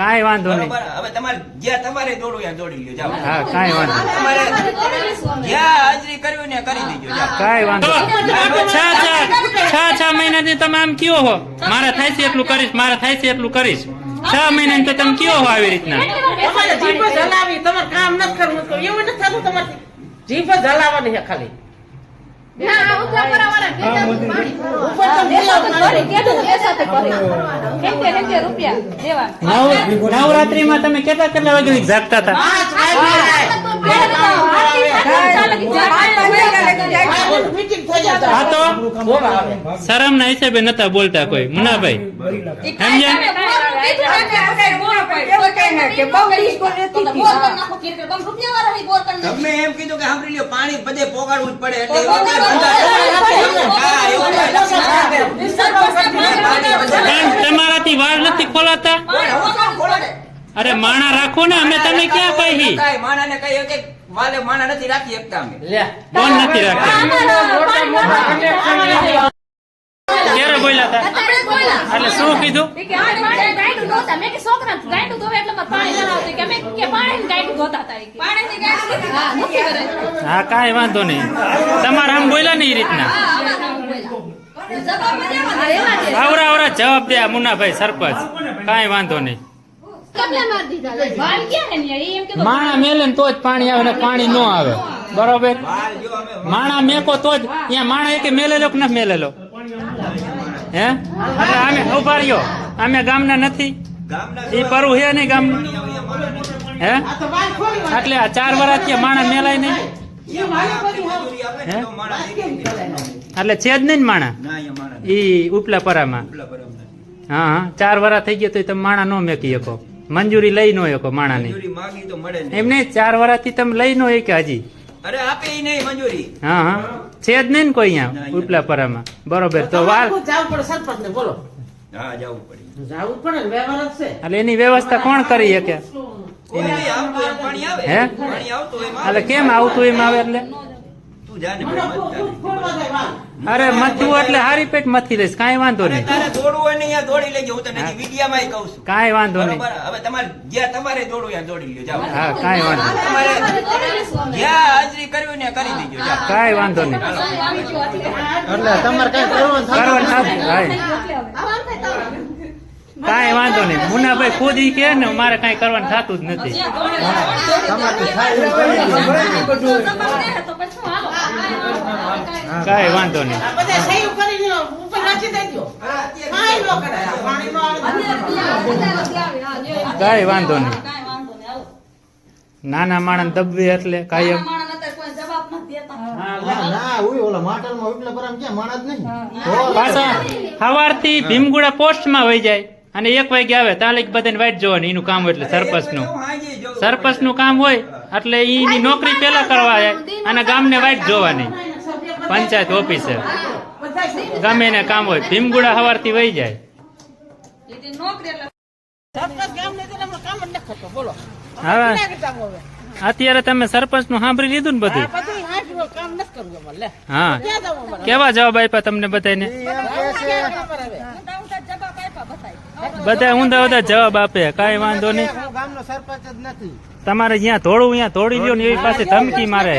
કાંઈ વાંધો નહીં. હવે તમારે જ્યાં તમારે દોડવું ત્યાં દોડી લ્યો. જાઓ. હા કાંઈ વાંધો તમારે જ્યાં હાજરી કરવી ને કરી દેજો. કાંઈ વાંધો છ છ છ છ મહિનાથી તમે આમ કયો હો? મારે થાય છે એટલું કરીશ મારા થાય છે એટલું કરીશ. છ મહિના તો તમે કયો હો આવી રીતના? તમારે જીભ જ હલાવી તમારે કામ નથી કરવું. એવું નથી થતું તમારે જીભ જલાવવાની હલાવવાની છે ખાલી. ઉપરમાં નવરાત્રીમાં તમે કેટલા કેટલા વાગે જાગતા હતા. હા તો શરમ ના હિસાબે નતા બોલતા કોઈ. મુનાભાઈ. તમે એમ કીધું કે સાંભળી લ્યો પાણી બધે પોગાડવું જ પડે એટલે તમારાથી વાળ નથી ખોલાતા? અરે માણા રાખો ને અમે તમે ક્યાં કહી કાંઈ માણાને કહી એક એક વાલે માણા નથી રાખી શકતા અમે. લે. કોણ નથી રાખી? ક્યારે બોલ્યા હતા એટલે શું કીધું? હા કાંઈ વાંધો નહીં. તમારે આમ બોલ્યા ને એ રીતના? આવરા આવરા જવાબ દે મુનાભાઈ મુન્નાભાઈ સરપંચ. કાંઈ વાંધો નહીં. માણા મેલે ને તો જ પાણી આવે ને પાણી ન આવે. બરોબર? માણા મેકો તો જ. ત્યાં માણા એક મેલેલો કે ન મેલેલો? હે? એટલે અમે ઊભા અમે ગામના નથી. એ પરું હે નહીં ગામનું? હે. એટલે આ ચાર વર્ષથી માણા મેલાય નહીં. એટલે છે જ નહીં માણા? ના ઈ ઉપલા પરામાં. હા હા. ચાર વર્ષ થઈ ગયા તો તમે માણા નો મેકી શકો. મંજૂરી લઈ નો શકો માણાની. મજૂરી માગી તો મળે નહીં. એમ નહીં ચાર વર્ષથી તમે લઈ નો કે હજી. અરે આપે નહીં મંજૂરી. હા હા. છે જ નહીં ને કોઈ અહીંયા ઉપલા પરામાં બરોબર તો વાર તમારે જાવું પડે સરપંચને બોલો. હા જવું પડે. જવું પડે ને વ્યવહાર છે. એટલે એની વ્યવસ્થા કોણ કરી શકે? હે? પાણી આવતું એમ એટલે કેમ આવતું એમ આવે એટલે? તું જા ને. અરે મથું એટલે હારી પેટ મથી લઈશ કાંઈ વાંધો નહીં. તારે દોડવું હોય ને અહીંયા દોડી લેજો હું તને. વિડીયામાં કહું છું. કાંઈ વાંધો નહીં. હવે તમારે જ્યાં તમારે દોડવું ત્યાં દોડી લ્યો જાઓ. હા કાંઈ વાંધો નહીં. તમારે જ્યાં હાજરી કરવી ને કરી દેજો કાંઈ વાંધો નહીં. એટલે તમારે કઈ કરવાનું કરવાનું નથી. કાંઈ વાંધો નહીં. મુનાભાઈ ખુદ ઈ કે ને મારે કાંઈ કરવાનું થતું જ નથી. કાંઈ વાંધો નહીં. કાંઈ વાંધો નહીં. નાના માણસ દબવે એટલે કાયમ. પાછા સવારથી ભીમગુડા પોસ્ટમાં વહી જાય. અને એક વાગે આવે તાલે બધાને વાઈટ જોવાની એનું કામ હોય એટલે સરપંચનું. સરપંચનું કામ હોય એટલે એની નોકરી પેલા કરવા જાય અને ગામને વાઈટ જોવાની. પંચાયત ઓફિસે. ગમે એને કામ હોય ભીમગુડા હવારથી વહી જાય. હવે? અત્યારે તમે સરપંચનું સાંભળી લીધું ને બધું? હા કેવા જવાબ આપ્યા તમને બધાને? બધા ઊંધા ઊંધા જવાબ આપે કઈ વાંધો નહીં. ગામનો સરપંચ જ નથી. તમારે જ્યાં ધોળું ત્યાં ધોળી લ્યો ને એવી પાસે ધમકી મારે